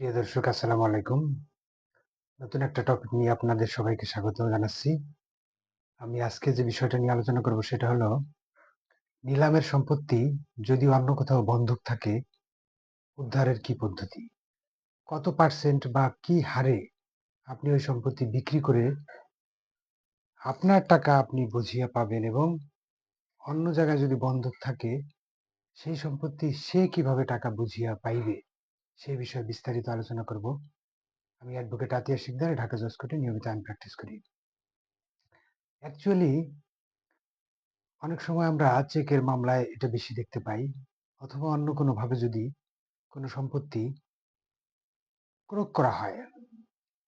প্রিয় দর্শক, আসসালামু আলাইকুম। নতুন একটা টপিক নিয়ে আপনাদের সবাইকে স্বাগত জানাচ্ছি। আমি আজকে যে বিষয়টা নিয়ে আলোচনা করব সেটা হলো, নিলামের সম্পত্তি যদি অন্য কোথাও বন্ধক থাকে, উদ্ধারের কি পদ্ধতি? কত পার্সেন্ট বা কি হারে আপনি ওই সম্পত্তি বিক্রি করে আপনার টাকা আপনি বুঝিয়ে পাবেন এবং অন্য জায়গায় যদি বন্ধক থাকে, সেই সম্পত্তি সে কীভাবে টাকা বুঝিয়া পাইবে? সেই বিষয়ে বিস্তারিত আলোচনা করব। আমি অ্যাডভোকেট আতিয়া শিকদার, ঢাকা জজ কোর্টে নিয়মিত আইন প্র্যাকটিস করি। অ্যাকচুয়ালি অনেক সময় আমরা চেকের মামলায় এটা বেশি দেখতে পাই, অথবা অন্য কোনোভাবে যদি কোনো সম্পত্তি ক্রোক করা হয়,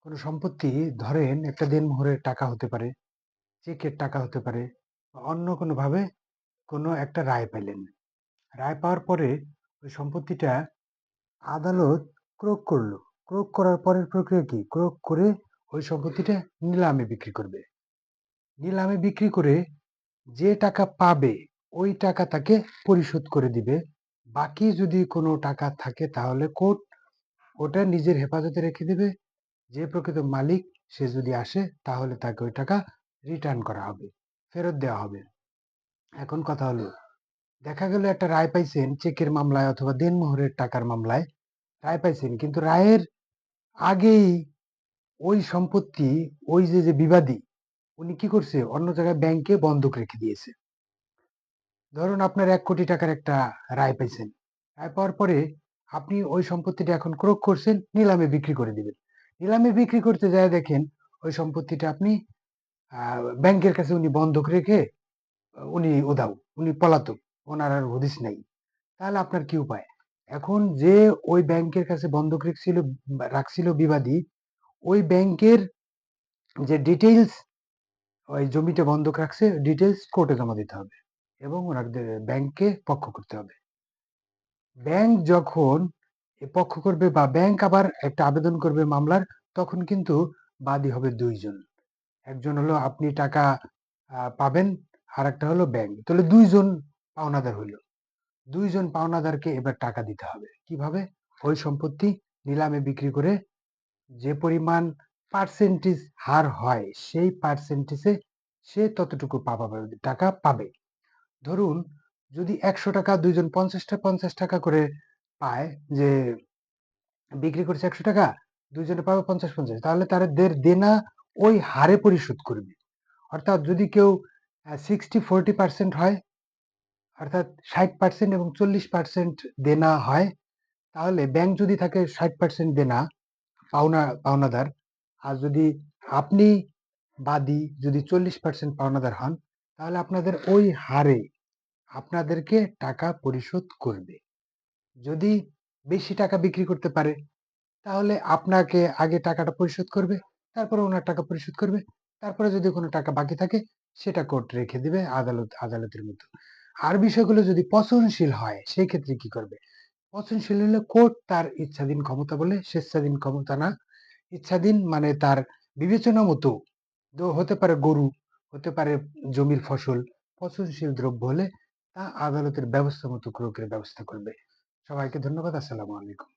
কোনো সম্পত্তি ধরেন একটা দেনমোহরের টাকা হতে পারে, চেকের টাকা হতে পারে, বা অন্য কোনোভাবে কোনো একটা রায় পেলেন। রায় পাওয়ার পরে ওই সম্পত্তিটা আদালত ক্রোক করল। ক্রোক করার পরের প্রক্রিয়া কি? ক্রোক করে ওই সম্পত্তিটা নিলামে বিক্রি করবে। নিলামে বিক্রি করে যে টাকা পাবে, ওই টাকা তাকে পরিশোধ করে দিবে। বাকি যদি কোনো টাকা থাকে তাহলে কোর্ট ওটা নিজের হেফাজতে রেখে দেবে। যে প্রকৃত মালিক, সে যদি আসে তাহলে তাকে ওই টাকা রিটার্ন করা হবে, ফেরত দেওয়া হবে। এখন কথা হলো দেখা গেল একটা রায় পাইছেন চেকের মামলায় অথবা দেনমোহরের টাকার মামলায়, রায় পাইছেন। কিন্তু রায়ের আগেই ওই সম্পত্তি, ওই যে যে বিবাদী, উনি কি করছে? অন্য জায়গায় ব্যাংকে বন্ধক রেখে দিয়েছে। ধরুন আপনার এক কোটি টাকার একটা রায় পাইছেন। রায় পাওয়ার পরে আপনি ওই সম্পত্তিটা এখন ক্রোক করছেন, নিলামে বিক্রি করে দিবেন। নিলামে বিক্রি করতে যায় দেখেন, ওই সম্পত্তিটা আপনি ব্যাংকের কাছে উনি বন্ধক রেখে, উনি উদাও উনি পলাতক। ওনার আর হদিস নাই। তাহলে আপনার কি উপায়? এখন যে ওই ব্যাংকের কাছে বন্ধক রেখেছিল, রাখছিল বিবাদী, ওই ব্যাংকের যে ডিটেইলস ওই জমিটা বন্ধক রাখছে ডিটেলস কোর্টে জমা দিতে হবে এবং ওনাদের ব্যাংকে পক্ষ করতে হবে। ব্যাংক যখন পক্ষ করবে বা ব্যাংক আবার একটা আবেদন করবে মামলার, তখন কিন্তু বাদী হবে দুইজন। একজন হলো আপনি টাকা পাবেন আর একটা হলো ব্যাংক। তাহলে দুইজন পাওনাদার হইল। দুইজন পাওনাদারকে এবার টাকা দিতে হবে। কীভাবে? ওই সম্পত্তি নিলামে বিক্রি করে যে পরিমাণ পার্সেন্টেজ হার হয়, সেই পার্সেন্টেজে সে ততটুকু পাবা টাকা পাবে। ধরুন, যদি একশো টাকা দুইজন পঞ্চাশটা পঞ্চাশ টাকা করে পায় যে বিক্রি করছে একশো টাকা, দুইজনে পাবে পঞ্চাশ পঞ্চাশ, তাহলে তারা দের দেনা ওই হারে পরিশোধ করবে। অর্থাৎ যদি কেউ সিক্সটি ফোরটি পার্সেন্ট হয় অর্থাৎ ষাট পার্সেন্ট এবং চল্লিশ পার্সেন্ট দেনা হয়, তাহলে ব্যাংক যদি থাকে ষাট পার্সেন্ট দেনা, পাওনা, পাওনাদার। আর যদি আপনি বাদী যদি চল্লিশ পার্সেন্ট পাওনাদার হন, তাহলে আপনাদের ওই হারে আপনাদেরকে টাকা পরিশোধ করবে। যদি বেশি টাকা বিক্রি করতে পারে, তাহলে আপনাকে আগে টাকাটা পরিশোধ করবে, তারপরে ওনার টাকা পরিশোধ করবে, তারপরে যদি কোনো টাকা বাকি থাকে, সেটা কোর্ট রেখে দিবে আদালত, আদালতের মতো আর বিষয়গুলো যদি পচনশীল হয়, সেই ক্ষেত্রে কি করবে? পচনশীল হলে কোর্ট তার ইচ্ছাধীন ক্ষমতা বলে, স্বেচ্ছাধীন ক্ষমতা না। ইচ্ছাধীন মানে তার বিবেচনা মতো হতে পারে গরু, হতে পারে জমির ফসল। পচনশীল দ্রব্য হলে তা আদালতের ব্যবস্থা মতো ক্রোকের ব্যবস্থা করবে। সবাইকে ধন্যবাদ। আসসালামু আলাইকুম।